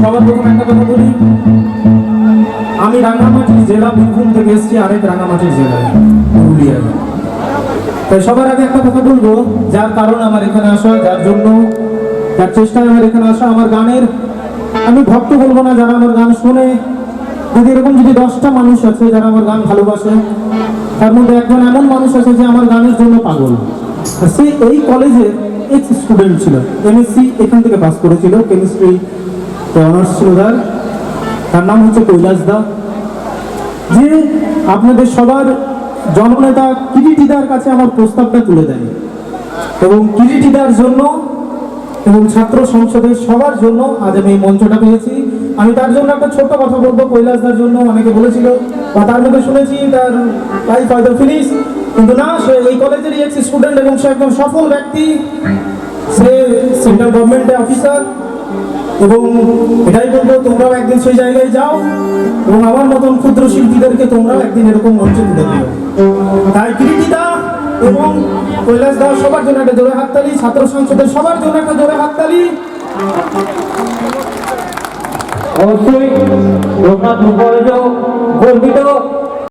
সবার প্রথমে একটা কথা বলি। আমি রাঙামাটি জেলা বীরভূম থেকে এসেছি, আরেক রাঙামাটির জেলায়, পুরুলিয়ায়। তাই সবার আগে একটা কথা বলব, যার কারণ আমার এখানে আসা, যার জন্য, যার চেষ্টায় আমার এখানে আসা আমার গানের। আমি ভক্ত বলব না যারা আমার গান শুনে। যদি এরকম যদি দশটা মানুষ আছে যারা আমার গান ভালোবাসে, তার মধ্যে একজন এমন মানুষ আছে যে আমার গানের জন্য পাগল। সে এই কলেজের এক্স স্টুডেন্ট ছিল। এমএসসি এখান থেকে পাস করেছিল। কেমিস্ট্রি অনার্স ছিল তার। তার নাম হচ্ছে কৈলাস দা। যে আপনাদের সবার জননেতা কিরিটিদার কাছে আমার প্রস্তাবটা তুলে দেয়। এবং কিরিটিদার জন্য এবং ছাত্র সংসদের সবার জন্য আজ আমি এই মঞ্চটা পেয়েছি। আমি তার জন্য একটা ছোট্ট কথা বলব। কৈলাস দার জন্য অনেকে বলেছিল, বা তার মুখে শুনেছি, তার লাইফ হয়তো ফিনিশ কিন্তু না, সে এই কলেজেরই এক্স স্টুডেন্ট এবং সে একজন সফল ব্যক্তি। সে সেন্ট্রাল গভর্নমেন্টের অফিসার এবং এটাই বলব, তোমরাও একদিন সেই জায়গায় যাও এবং আমার মতন ক্ষুদ্র শিল্পীদেরকে তোমরাও একদিন এরকম মঞ্চে তুলে দিও। তাই কৃতিদা এবং কৈলাস দাস সবার জন্য একটা জোরে হাততালি, ছাত্র সংসদের সবার জন্য একটা জোরে হাততালি। অবশ্যই রঘুনাথ মুখার্জ গর্বিত